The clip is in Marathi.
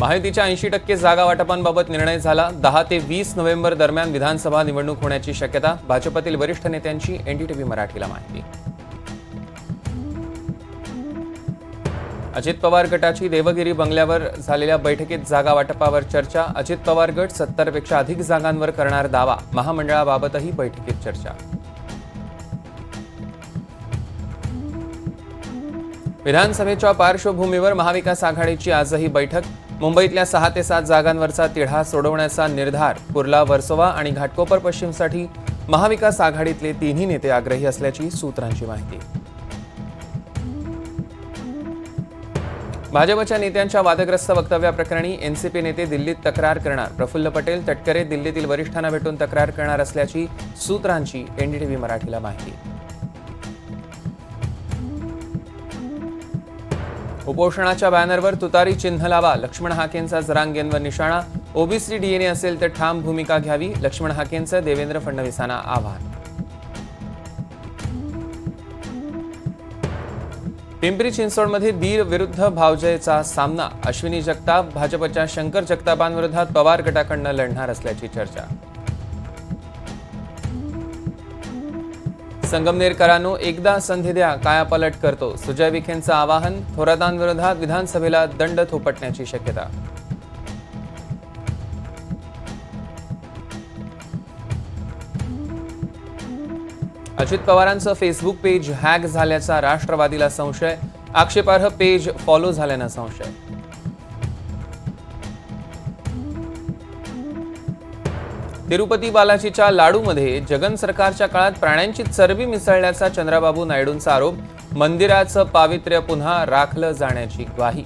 महायुतीच्या ऐंशी टक्के जागा वाटपांबाबत निर्णय झाला. दहा ते वीस नोव्हेंबर दरम्यान विधानसभा निवडणूक होण्याची शक्यता. भाजपतील वरिष्ठ नेत्यांची एनडीटीव्ही मराठीला माहिती. अजित पवार गटाची देवगिरी बंगल्यावर झालेल्या बैठकीत जागा वाटपावर चर्चा. अजित पवार गट सत्तरपेक्षा अधिक जागांवर करणार दावा. महामंडळाबाबतही बैठकीत चर्चा. विधानसभेच्या पार्श्वभूमीवर महाविकास आघाडीची आजही बैठक. मुंबईतल्या सहा ते सात जागांवरचा तिढा सोडवण्याचा निर्धार कुर्ला वर्सोवा आणि घाटकोपर पश्चिमसाठी महाविकास आघाडीतले तिन्ही नेते आग्रही असल्याची सूत्रांची माहिती. भाजपच्या नेत्यांच्या वादग्रस्त वक्तव्याप्रकरणी एनसीपी नेते दिल्लीत तक्रार करणार. प्रफुल्ल पटेल तटकरे दिल्लीतील वरिष्ठांना भेटून तक्रार करणार असल्याची सूत्रांची एनडीटीव्ही मराठीला माहिती. उपोषणाच्या बॅनरवर तुतारी चिन्ह लावा लक्ष्मण हाकेंचा जरांगेंवर निशाणा. ओबीसी डीएनए असेल तर ठाम भूमिका घ्यावी. लक्ष्मण हाकेंचं देवेंद्र फडणवीसांना आव्हान. पिंपरी चिंचवडमध्ये बीर विरुद्ध भावजयचा सामना. अश्विनी जगताप भाजपच्या शंकर जगतापांविरोधात पवार गटाकडनं लढणार असल्याची चर्चा. संगमनेरकरांनो एकदा संधी द्या कायापालट करतो. सुजय विखेंचं आवाहन थोरातांविरोधात विधानसभेला दंड थोपटण्याची शक्यता. अजित पवारांचं फेसबुक पेज हॅक झाल्याचा राष्ट्रवादीला संशय. आक्षेपार्ह पेज फॉलो झाल्यानं संशय. तिरुपती बालाजीच्या लाडूमध्ये जगन सरकारच्या काळात प्राण्यांची चरबी मिसळल्याचा चंद्राबाबू नायडूंचा आरोप. मंदिराचं पावित्र्य पुन्हा राखलं जाण्याची ग्वाही.